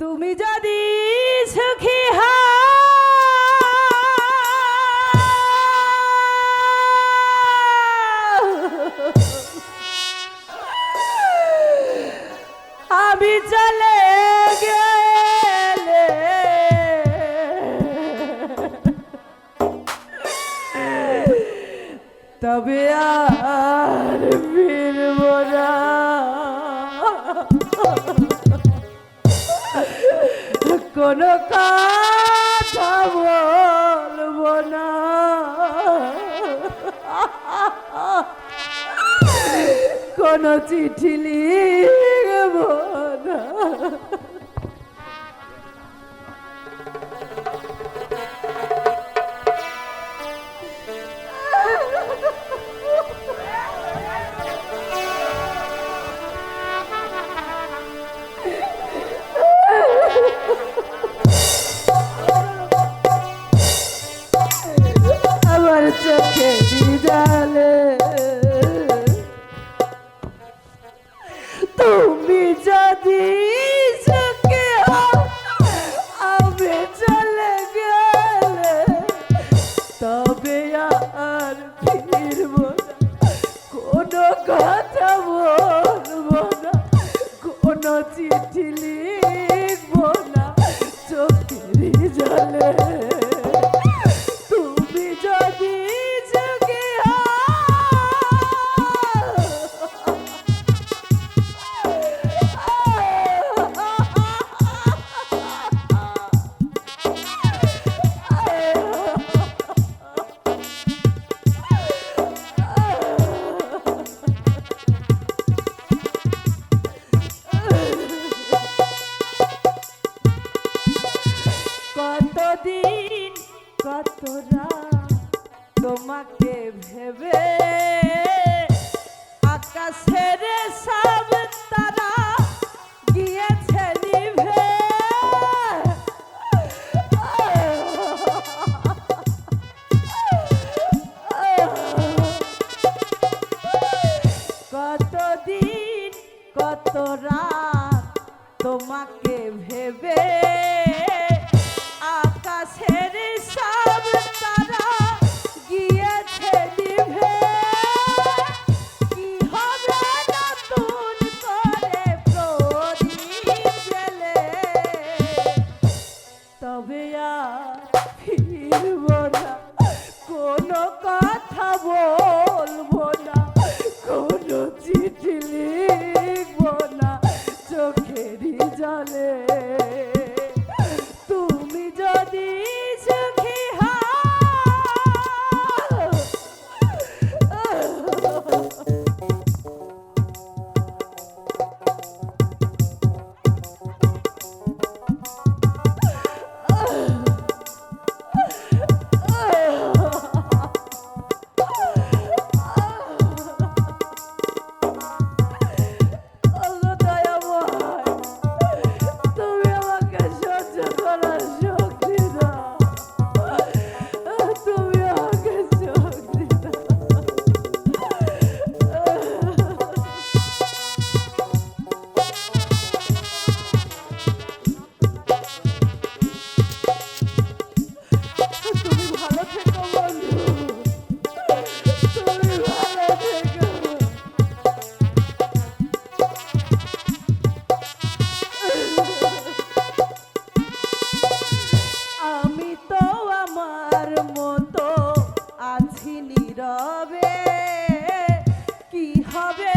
তুমি যদি সুখী হা আমি চলে গেলে। তবে আর কোনো কথা বলব না। কোনো চিঠি লিখ চিঠি তোরা তোমাকে ভেবে আকাশের সব তারা গিয়েছে নিভে। কতদিন কতরা তোমাকে ভেবে হবে